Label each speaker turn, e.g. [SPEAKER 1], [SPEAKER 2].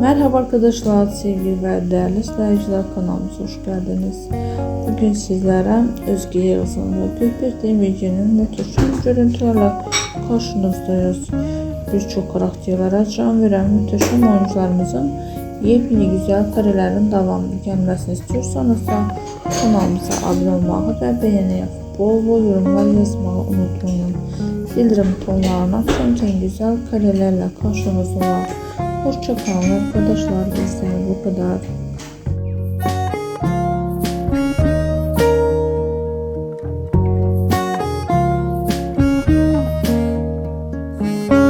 [SPEAKER 1] Merhaba arkadaşlar, sevgili ve değerli izleyiciler kanalımıza hoş geldiniz. Bugün sizlere Özge Yağız'ın ve Gülbir Demirci'nin müthişem görüntülerle karşınızdayız. Birçok karakterlere can veren müthişem oyuncularımızın yepyeni güzel karelerin devamlı gelmesini istiyorsanız da kanalımıza abone olmayı ve beğeni bol bol yorumlar yazmayı unutmayın. Bildirim butonlarını açın güzel karelerle karşınızda Пощипала, подошла до себе, подав. Thank you.